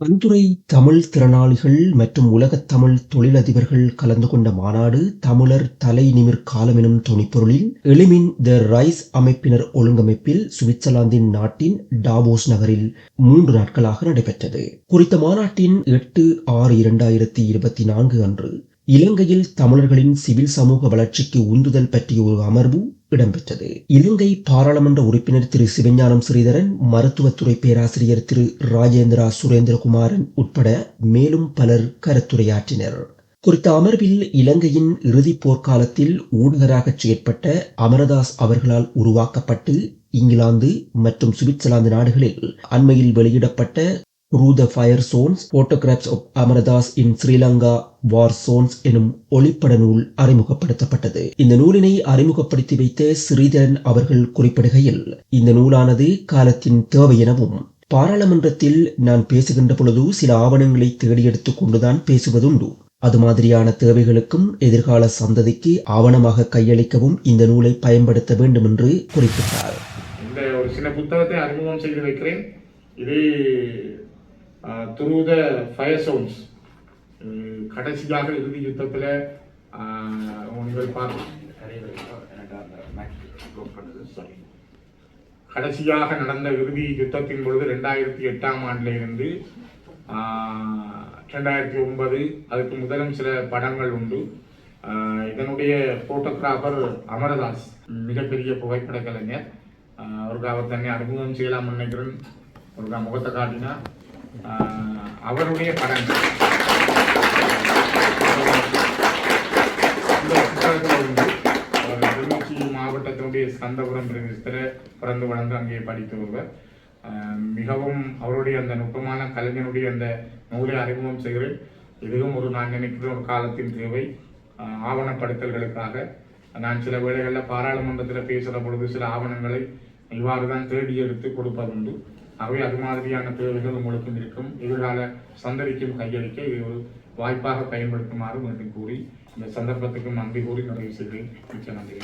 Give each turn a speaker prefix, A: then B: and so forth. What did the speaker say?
A: பல்துறை தமிழ் திறனாளிகள் மற்றும் உலகத் தமிழ் தொழிலதிபர்கள் கலந்து கொண்ட மாநாடு தமிழர் தலை நிமிர் காலம் எனும் துணிப்பொருளில் எளிமின் த ரைஸ் அமைப்பினர் ஒழுங்கமைப்பில் சுவிட்சர்லாந்தின் நாட்டின் டாவோஸ் நகரில் மூன்று நாட்களாக நடைபெற்றது. குறித்த மாநாட்டின் எட்டு ஆறு இரண்டாயிரத்தி இருபத்தி நான்கு அன்று இலங்கையில் தமிழர்களின் சிவில் சமூக வளர்ச்சிக்கு உந்துதல் பற்றிய ஒரு அமர்வு இடம்பெற்றது. இலங்கை பாராளுமன்ற உறுப்பினர் திரு சிவஞானம் ஸ்ரீதரன் மருத்துவத்துறை பேராசிரியர் திரு ராஜேந்திரா சுரேந்திரகுமாரன் உட்பட மேலும் பலர் கருத்துரையாற்றினர். குறித்த அமர்வில் இலங்கையின் இறுதி போர்க்காலத்தில் ஊடகராக செயற்பட்ட அமரதாஸ் அவர்களால் உருவாக்கப்பட்டு இங்கிலாந்து மற்றும் சுவிட்சர்லாந்து நாடுகளில் அண்மையில் வெளியிடப்பட்ட through the fire zones photographs of Amarathas in Sri Lanka war zones எனும் ஒளிப்பட நூல் அறிமுகப்படுத்தப்பட்டது. இந்த நூலினை அறிமுகப்படுத்தி வைத்த ஸ்ரீதரன் அவர்கள் குறிப்பிடுகையில் இந்த நூலானது காலத்தின் தேவை எனவும் பாராளுமன்றத்தில் நான் பேசுகின்ற பொழுது சில ஆவணங்களை தேடி எடுத்துக் கொண்டுதான் பேசுவதுண்டு. அது மாதிரியான தேவைகளுக்கும் எதிர்கால சந்ததிக்கு ஆவணமாக கையளிக்கவும் இந்த நூலை பயன்படுத்த வேண்டும் என்று குறிப்பிட்டார்.
B: இந்த ஒரு சின்ன புத்தகத்தை அறிமுகம் செய்து வைக்கிறேன். இது த்ரூ த ஃபயர் சவுண்ட்ஸ் கடைசியாக இறுதி யுத்தத்தில் உங்கள் பார்த்து கடைசியாக நடந்த இறுதி யுத்தத்தின் பொழுது ரெண்டாயிரத்தி எட்டாம் ஆண்டிலிருந்து ரெண்டாயிரத்தி ஒன்பது அதுக்கு முதலும் சில படங்கள் உண்டு. இதனுடைய ஃபோட்டோகிராஃபர் அமரதாஸ் மிகப்பெரிய புகைப்பட கலைஞர். அவருக்கு அவர் தன்னை அறிமுகம் செய்யலாம் நினைக்கிறேன் அவருக்கு முகத்தை காட்டினா அவருடைய படங்கள். இந்த புத்தகத்தில் மாவட்டத்தினுடைய ஸ்கந்தபுரம் பிரதேசத்தில் பிறந்து வளர்ந்து அங்கே படித்து வருவர். மிகவும் அவருடைய அந்த நுட்பமான கலைஞனுடைய அந்த நூலை அறிமுகம் செய்கிறேன். இதுவும் ஒரு நான் நினைக்கிற ஒரு காலத்தின் தேவை. ஆஹ் ஆவணப்படுத்தல்களுக்காக நான் சில வேளைகளில் பாராளுமன்றத்தில் பேசுகிற பொழுது சில ஆவணங்களை இவ்வாறு தான் தேடி எடுத்து கொடுப்பதுண்டு. ஆகவே அது மாதிரியான தேவைகள் உங்களுக்கும் இருக்கும். எதிர்கால சந்ததிக்கும் கையளிக்க இது ஒரு வாய்ப்பாக பயன்படுத்துமாறு மீண்டும் கூறி இந்த சந்தர்ப்பத்துக்கு நன்றி கூறி நிறைவு செய்கிறேன். மிக்க நன்றி